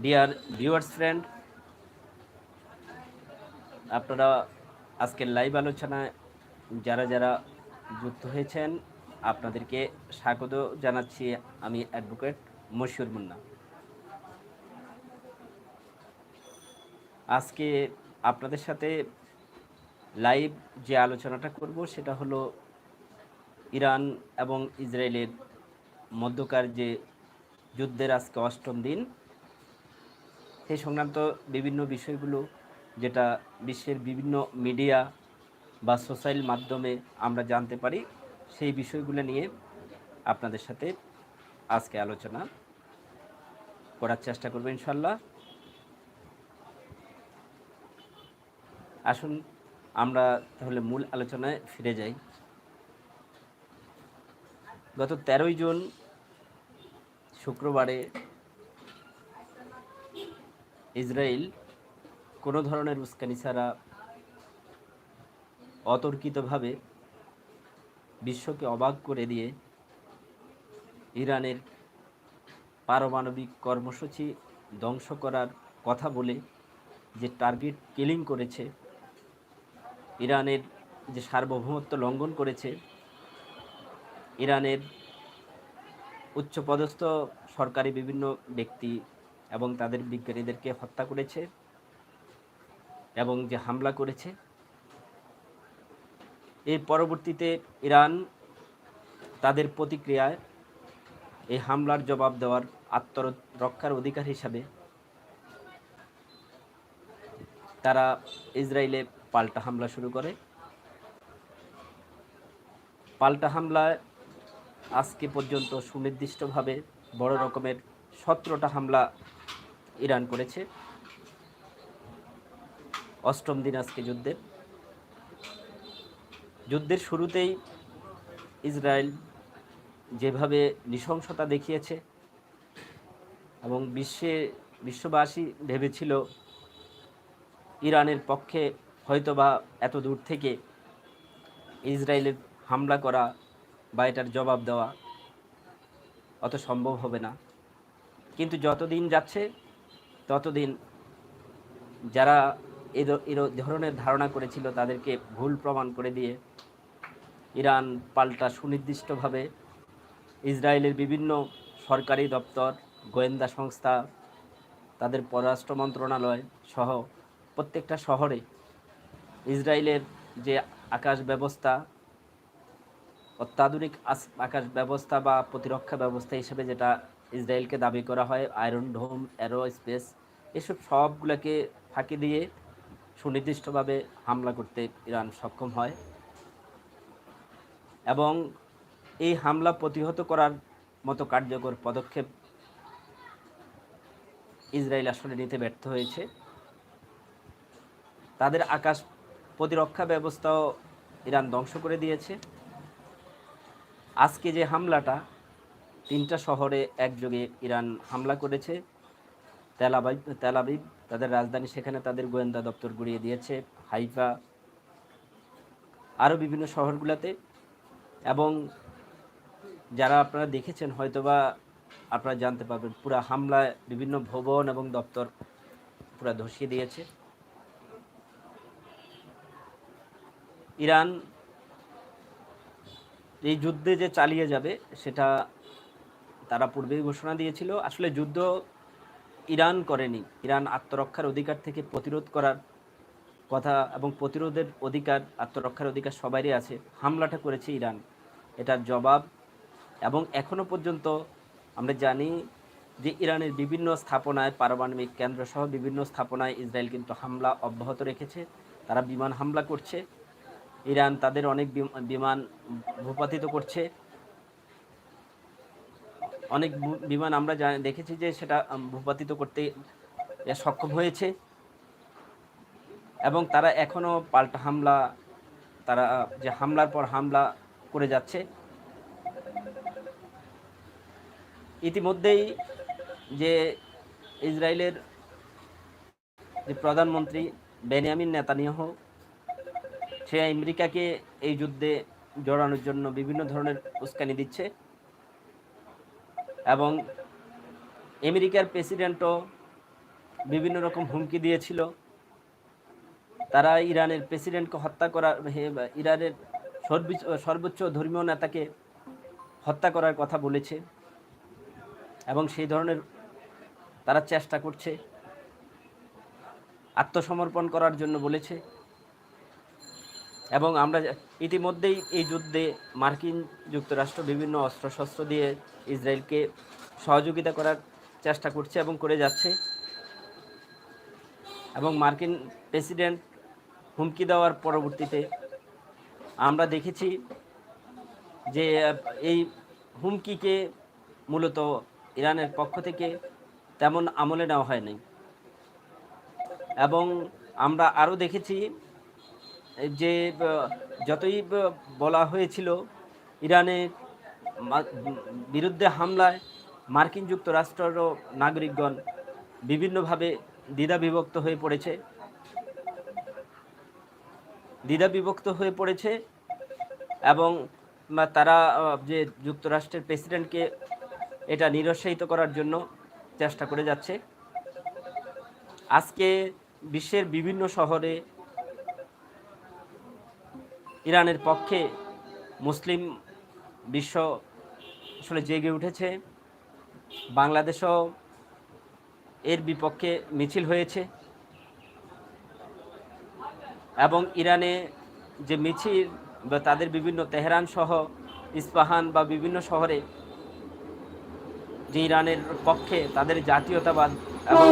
Dear viewers friend আপনারা আজকের live আলোচনায় যারা যারা যুক্ত হয়েছেন, আপনাদেরকে স্বাগত জানাচ্ছি আমি অ্যাডভোকেট মশিউর মুন্না। আজকে আপনাদের সাথে লাইভ যে আলোচনাটা করব, সেটা হলো ইরান এবং ইসরায়েলের মধ্যকার যে যুদ্ধের আজকে অষ্টম দিন সেই সংক্রান্ত বিভিন্ন বিষয়গুলো যেটা বিশ্বের বিভিন্ন মিডিয়া বা সোশ্যাল মাধ্যমে আমরা জানতে পারি, সেই বিষয়গুলো নিয়ে আপনাদের সাথে আজকে আলোচনা করার চেষ্টা করব ইনশাল্লাহ আসুন, আমরা তাহলে মূল আলোচনায় ফিরে যাই। গত তেরোই জুন, শুক্রবারে ইসরায়েল কোনো ধরনের উস্কানি ছাড়া অতর্কিতভাবে বিশ্বকে অবাক করে দিয়ে ইরানের পারমাণবিক কর্মসূচি ধ্বংস করার কথা বলে যে টার্গেট কিলিং করেছে, ইরানের যে সার্বভৌমত্ব লঙ্ঘন করেছে, ইরানের উচ্চপদস্থ সরকারি বিভিন্ন ব্যক্তি এবং তাদের বিজ্ঞানীদেরকে হত্যা করেছে এবং যে হামলা করেছে। এর পরবর্তীতে ইরান তাদের প্রতিক্রিয়ায় এই হামলার জবাব দেওয়ার আত্মরক্ষার অধিকার হিসাবে তারা ইসরায়েলে পাল্টা হামলা শুরু করে। পাল্টা হামলায় আজকে পর্যন্ত সুনির্দিষ্টভাবে বড় রকমের সতেরোটা হামলা ইরান করেছে। অষ্টম দিন আজকে যুদ্ধের। যুদ্ধের শুরুতেই ইসরায়েল যেভাবে নৃশংসতা দেখিয়েছে এবং বিশ্বে, বিশ্ববাসী ভেবেছিল ইরানের পক্ষে হয়তোবা এত দূর থেকে ইসরায়েলের হামলা করা বা এটার জবাব দেওয়া অত সম্ভব হবে না। কিন্তু যতদিন যাচ্ছে ততদিন যারা এ ধ- ধরনের ধারণা করেছিল তাদেরকে ভুল প্রমাণ করে দিয়ে ইরান পাল্টা সুনির্দিষ্টভাবে ইসরায়েলের বিভিন্ন সরকারি দপ্তর, গোয়েন্দা সংস্থা, তাদের পররাষ্ট্র মন্ত্রণালয় সহ প্রত্যেকটা শহরে ইসরায়েলের যে আকাশ ব্যবস্থা, অত্যাধুনিক আকাশ ব্যবস্থা বা প্রতিরক্ষা ব্যবস্থা হিসেবে যেটা ইসরায়েলকে দাবি করা হয়, আয়রন ডোম, অ্যারো, স্পেস, এসব সবগুলোকে ফাঁকি দিয়ে সুনির্দিষ্টভাবে হামলা করতে ইরান সক্ষম হয়। এবং এই হামলা প্রতিহত করার মতো কার্যকর পদক্ষেপ ইসরায়েল আসলে নিতে ব্যর্থ হয়েছে। তাদের আকাশ প্রতিরক্ষা ব্যবস্থাও ইরান ধ্বংস করে দিয়েছে। আজকে যে হামলাটা তিনটা শহরে একযোগে ইরান হামলা করেছে। তেলাবাই তেলাবিব তাদের রাজধানী, সেখানে তাদের গোয়েন্দা দপ্তর গুড়িয়ে দিয়েছে হাইফা। আরও বিভিন্ন শহরগুলোতে। এবং যারা আপনারা দেখেছেন, হয়তোবা আপনারা জানতে পারবেন, পুরা হামলায় বিভিন্ন ভবন এবং দপ্তর পুরা ধসিয়ে দিয়েছে। ইরান এই যুদ্ধে যে চালিয়ে যাবে, সেটা তারা পূর্বেই ঘোষণা দিয়েছিল, আসলে যুদ্ধ ইরান করেনি। ইরান আত্মরক্ষার অধিকার থেকে প্রতিরোধ করার কথা এবং প্রতিরোধের অধিকার, আত্মরক্ষার অধিকার সবারই আছে, হামলাটা করেছে ইরান। এটার জবাব, এবং এখনও পর্যন্ত আমরা জানি যে ইরানের বিভিন্ন স্থাপনায়, পারমাণবিক কেন্দ্রসহ বিভিন্ন স্থাপনায় ইসরায়েল কিন্তু হামলা অব্যাহত রেখেছে, তারা বিমান হামলা করছে, ইরান তাদের অনেক বিম- বিমান ভূপাতিত করছে অনেক বিমান আমরা দেখেছি যে সেটা ভূপাতিত করতে সক্ষম হয়েছে। এবং তারা এখনও পাল্টা হামলা, তারা যে হামলার পর হামলা করে যাচ্ছে। ইতিমধ্যেই যে ইসরায়েলের যে প্রধানমন্ত্রী বেনিয়ামিন নেতানিয়াহু, সে আমেরিকাকে এই যুদ্ধে জড়ানোর জন্য বিভিন্ন ধরনের উস্কানি দিচ্ছে। এবং আমেরিকার প্রেসিডেন্টও বিভিন্ন রকম হুমকি দিয়েছিল। তারা ইরানের প্রেসিডেন্টকে হত্যা করার ইরানের সর্বোচ্চ সর্বোচ্চ ধর্মীয় নেতাকে হত্যা করার কথা বলেছে এবং সেই ধরনের তারা চেষ্টা করছে আত্মসমর্পণ করার জন্য বলেছে। এবং আমরা ইতিমধ্যেই এই যুদ্ধে মার্কিন যুক্তরাষ্ট্র বিভিন্ন অস্ত্রশস্ত্র দিয়ে ইসরায়েলকে সহযোগিতা করার চেষ্টা করছে এবং করে যাচ্ছে। এবং মার্কিন প্রেসিডেন্ট হুমকি দেওয়ার পরবর্তীতে আমরা দেখেছি যে এই হুমকিকে মূলত ইরানের পক্ষ থেকে তেমন আমলে নেওয়া হয়নি। এবং আমরা আরও দেখেছি যে যতই বলা হয়েছিল ইরানের বিরুদ্ধে হামলায় মার্কিন যুক্তরাষ্ট্রেরও নাগরিকগণ বিভিন্নভাবে দ্বিধা বিভক্ত হয়ে পড়েছে। দ্বিধা বিভক্ত হয়ে পড়েছে এবং তারা যে যুক্তরাষ্ট্রের প্রেসিডেন্টকে এটা নিরুৎসাহিত করার জন্য চেষ্টা করে যাচ্ছে। আজকে বিশ্বের বিভিন্ন শহরে ইরানের পক্ষে মুসলিম বিশ্ব আসলে জেগে উঠেছে। বাংলাদেশও এর বিপক্ষে মিছিল হয়েছে। এবং ইরানে যে মিছিল বা তাদের বিভিন্ন তেহরান সহ ইস্পাহান বা বিভিন্ন শহরে যে ইরানের পক্ষে তাদের জাতীয়তাবাদ এবং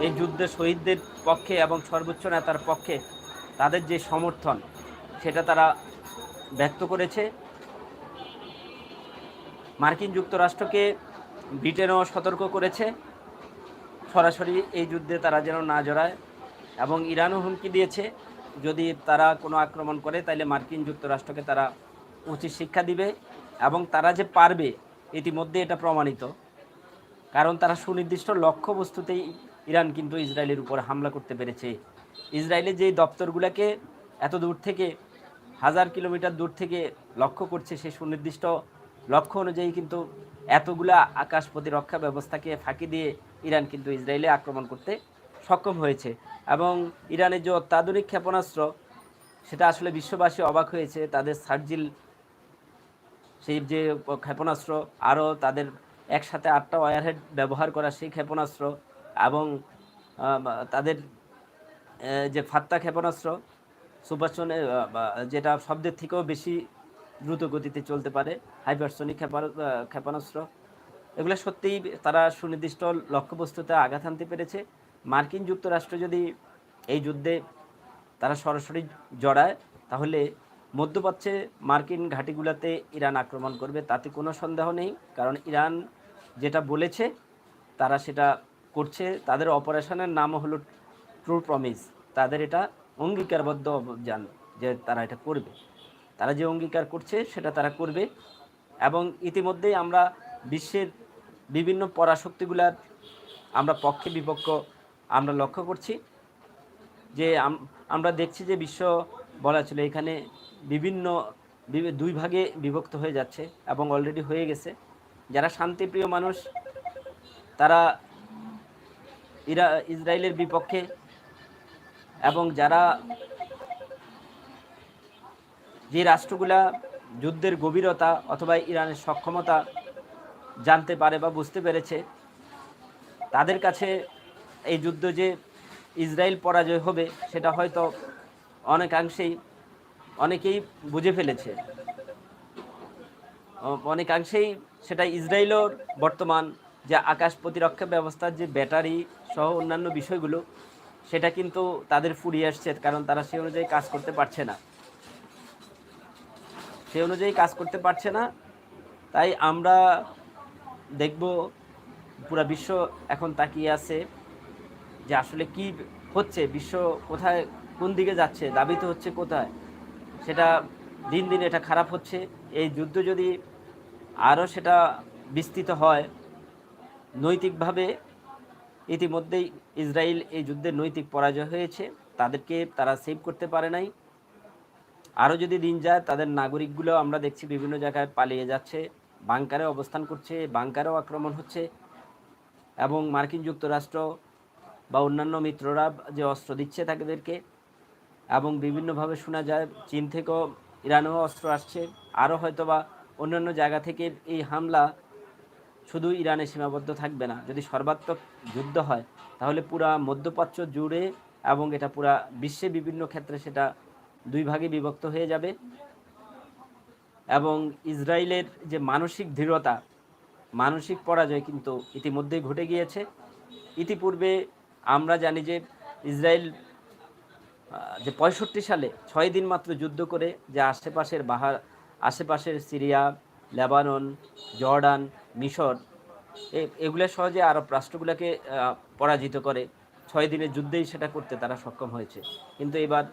এই যুদ্ধে শহীদদের পক্ষে এবং সর্বোচ্চ নেতার পক্ষে তাদের যে সমর্থন সেটা তারা ব্যক্ত করেছে। মার্কিন যুক্তরাষ্ট্রকে ব্রিটেনও সতর্ক করেছে। সরাসরি এই যুদ্ধে তারা যেন না জড়ায় এবং ইরানও হুমকি দিয়েছে। যদি তারা কোনো আক্রমণ করে তাহলে মার্কিন যুক্তরাষ্ট্রকে তারা উচিত শিক্ষা দিবে এবং তারা যে পারবে, ইতিমধ্যে এটা প্রমাণিত। কারণ তারা সুনির্দিষ্ট লক্ষ্যবস্তুতেই ইরান কিন্তু ইসরায়েলের উপর হামলা করতে পেরেছে। ইসরায়েলের যেই দপ্তরগুলোকে এত দূর থেকে হাজার কিলোমিটার দূর থেকে লক্ষ্য করছে সেই সুনির্দিষ্ট লক্ষ্য অনুযায়ী কিন্তু এতগুলা আকাশ প্রতিরক্ষা ব্যবস্থাকে ফাঁকি দিয়ে ইরান কিন্তু ইসরায়েলে আক্রমণ করতে সক্ষম হয়েছে। এবং ইরানের যে অত্যাধুনিক ক্ষেপণাস্ত্র, সেটা আসলে বিশ্ববাসী অবাক হয়েছে। তাদের সার্জিল সেই যে ক্ষেপণাস্ত্র, আরও তাদের একসাথে আটটা ওয়ারহেড ব্যবহার করা সেই ক্ষেপণাস্ত্র এবং তাদের যে ফাত্তা ক্ষেপণাস্ত্র সুপারসনে যেটা শব্দের থেকেও বেশি দ্রুত গতিতে চলতে পারে, হাইপারসনিক ক্ষেপণ ক্ষেপণাস্ত্র। এগুলো সত্যিই তারা সুনির্দিষ্ট লক্ষ্যবস্তুতে আঘাত আনতে পেরেছে। মার্কিন যুক্তরাষ্ট্র যদি এই যুদ্ধে তারা সরাসরি জড়ায়, তাহলে মধ্যপ্রাচ্যে মার্কিন ঘাঁটিগুলোতে ইরান আক্রমণ করবে, তাতে কোনো সন্দেহ নেই। কারণ ইরান যেটা বলেছে, তারা সেটা করছে। তাদের অপারেশনের নাম হলো ট্রু প্রমিস। তাদের এটা অঙ্গীকারবদ্ধ যান যে তারা এটা করবে। তারা যে অঙ্গীকার করছে, সেটা তারা করবে এবং ইতিমধ্যেই আমরা বিশ্বের বিভিন্ন পরাশক্তিগুলার আমরা পক্ষে বিপক্ষ আমরা লক্ষ্য করছি যে আম- আমরা দেখছি যে বিশ্ব বলা ছিল এখানে বিভিন্ন দুই ভাগে বিভক্ত হয়ে যাচ্ছে এবং অলরেডি হয়ে গেছে। যারা শান্তিপ্রিয় মানুষ, তারা ইরা, ইসরায়েলের বিপক্ষে এবং যারা যে রাষ্ট্রগুলা যুদ্ধের গভীরতা অথবা ইরানের সক্ষমতা জানতে পারে বা বুঝতে পেরেছে, তাদের কাছে এই যুদ্ধ যে ইসরায়েল পরাজয় হবে সেটা হয়তো অনেকাংশেই, অনেকেই বুঝে ফেলেছে। অনেকাংশেই সেটা ইসরায়েলও বর্তমান যে আকাশ প্রতিরক্ষা ব্যবস্থার যে ব্যাটারি সহ অন্যান্য বিষয়গুলো সেটা কিন্তু তাদের ফুরিয়ে আসছে, কারণ তারা সেই অনুযায়ী কাজ করতে পারছে না। সেই অনুযায়ী কাজ করতে পারছে না। তাই আমরা দেখব, পুরা বিশ্ব এখন তাকিয়ে আছে যে আসলে কি হচ্ছে, বিশ্ব কোথায়, কোন দিকে যাচ্ছে দাবিত হচ্ছে কোথায়। সেটা দিন দিন এটা খারাপ হচ্ছে। এই যুদ্ধ যদি আরও সেটা বিস্তৃত হয়, নৈতিকভাবে ইতিমধ্যেই ইসরায়েল এই যুদ্ধে নৈতিক পরাজয় হয়েছে। তাদেরকে তারা সেভ করতে পারে নাই। আরও যদি দিন যায়, তাদের নাগরিকগুলো আমরা দেখছি বিভিন্ন জায়গায় পালিয়ে যাচ্ছে, বাংকারে অবস্থান করছে, বাংকারেও আক্রমণ হচ্ছে এবং মার্কিন যুক্তরাষ্ট্র বা অন্যান্য মিত্ররা যে অস্ত্র দিচ্ছে তাদেরকে এবং বিভিন্নভাবে শোনা যায়, চীন থেকেও ইরানেও অস্ত্র আসছে। আরও হয়তো বা অন্যান্য জায়গা থেকে এই হামলা শুধু ইরানে সীমাবদ্ধ থাকবে না, যদি সর্বাত্মক যুদ্ধ হয়, তাহলে পুরা মধ্যপ্রাচ্য জুড়ে এবং এটা পুরা বিশ্বে বিভিন্ন ক্ষেত্রে সেটা দুই ভাগে বিভক্ত হয়ে যাবে। এবং ইসরায়েলের যে মানসিক দৃঢ়তা, মানসিক পরাজয় কিন্তু ইতিমধ্যেই ঘটে গিয়েছে। ইতিপূর্বে আমরা জানি যে ইসরায়েল যে পঁয়ষট্টি সালে ছয় দিন মাত্র যুদ্ধ করে যে আশেপাশের বাহার, আশেপাশের সিরিয়া, লেবানন, জর্ডান মিশর এগুলো সহজে আরব রাষ্ট্রগুলোকে পরাজিত করে। ছয় দিনের যুদ্ধেই সেটা করতে তারা সক্ষম হয়েছে। কিন্তু এবার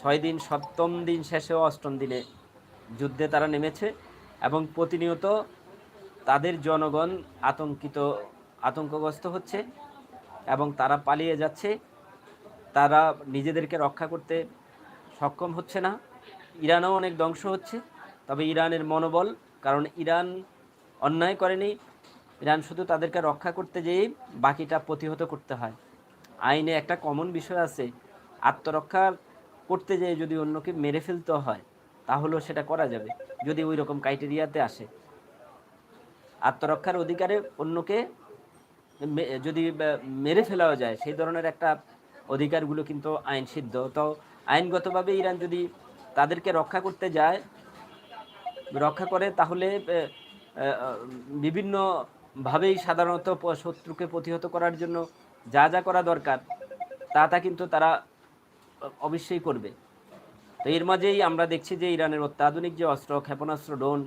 ছয় দিন, সপ্তম দিন শেষেও অষ্টম দিনে যুদ্ধে তারা নেমেছে এবং প্রতিনিয়ত তাদের জনগণ আতঙ্কিত, আতঙ্কগ্রস্ত হচ্ছে এবং তারা পালিয়ে যাচ্ছে। তারা নিজেদেরকে রক্ষা করতে সক্ষম হচ্ছে না। ইরানও অনেক ধ্বংস হচ্ছে, তবে ইরানের মনোবল, কারণ ইরান অন্যায় করেনি। ইরান শুধু তাদেরকে রক্ষা করতে যেয়েই বাকিটা প্রতিহত করতে হয়। আইনে একটা কমন বিষয় আছে, আত্মরক্ষা করতে যেয়ে যদি অন্যকে মেরে ফেলতে হয়, তাহলেও সেটা করা যাবে, যদি ওই রকম ক্রাইটেরিয়াতে আসে। আত্মরক্ষার অধিকারে অন্যকে যদি মেরে ফেলাও যায়, সেই ধরনের একটা অধিকারগুলো কিন্তু আইন সিদ্ধ। তো আইনগতভাবে ইরান যদি তাদেরকে রক্ষা করতে যায়, রক্ষা করে, তাহলে বিভিন্নভাবেই সাধারণত শত্রুকে প্রতিহত করার জন্য যা যা করা দরকার, তা তা কিন্তু তারা অবশ্যই করবে। তো এর মাঝেই আমরা দেখছি যে ইরানের অত্যাধুনিক যে অস্ত্র, ক্ষেপণাস্ত্র, ড্রোন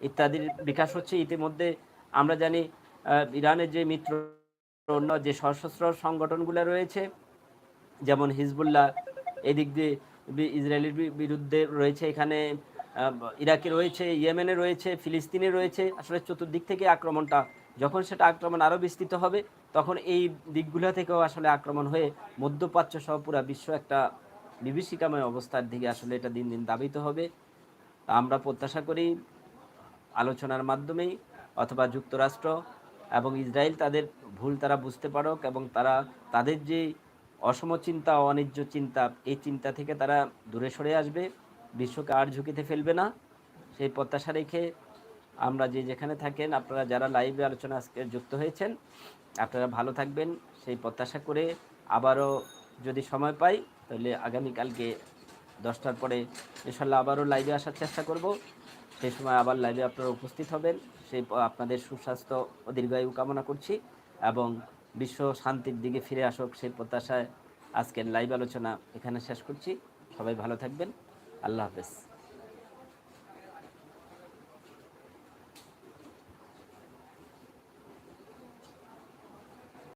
ইত্যাদির বিকাশ হচ্ছে। ইতিমধ্যে আমরা জানি ইরানের যে মিত্র অন্য যে সশস্ত্র সংগঠনগুলো রয়েছে, যেমন হিজবুল্লাহ, এদিক দিয়ে ইসরায়েলের বিরুদ্ধে রয়েছে। এখানে ইরাকে রয়েছে, ইয়েমেনে রয়েছে, ফিলিস্তিনে রয়েছে। আসলে চতুর্দিক থেকে আক্রমণটা, যখন সেটা আক্রমণ আরও বিস্তৃত হবে, তখন এই দিকগুলো থেকেও আসলে আক্রমণ হয়ে মধ্যপ্রাচ্য সহ পুরা বিশ্ব একটা বিভীষিকাময় অবস্থার দিকে আসলে এটা দিন দিন দাবিত হবে। আমরা প্রত্যাশা করি আলোচনার মাধ্যমেই, অথবা যুক্তরাষ্ট্র এবং ইসরায়েল তাদের ভুল তারা বুঝতে পারুক এবং তারা তাদের যে অসম চিন্তা অনিজ্য চিন্তা, এই চিন্তা থেকে তারা দূরে সরে আসবে। বিশ্বকে আর ঝুঁকিতে ফেলবে না। সেই প্রত্যাশা রেখে আমরা যে যেখানে থাকেন, আপনারা যারা লাইভে আলোচনা আজকে যুক্ত হয়েছেন, আপনারা ভালো থাকবেন। সেই প্রত্যাশা করে আবারও যদি সময় পাই, তাহলে আগামীকালকে দশটার পরে ইনশাল্লাহ আবারও লাইভে আসার চেষ্টা করব। সেই সময় আবার লাইভে আপনারা উপস্থিত হবেন। সেই আপনাদের সুস্বাস্থ্য ও দীর্ঘায়ু কামনা করছি এবং বিশ্ব শান্তির দিকে ফিরে আসুক। সেই প্রত্যাশায় আজকের লাইভ আলোচনা এখানে শেষ করছি। সবাই ভালো থাকবেন। আল্লাহ হাফেজ।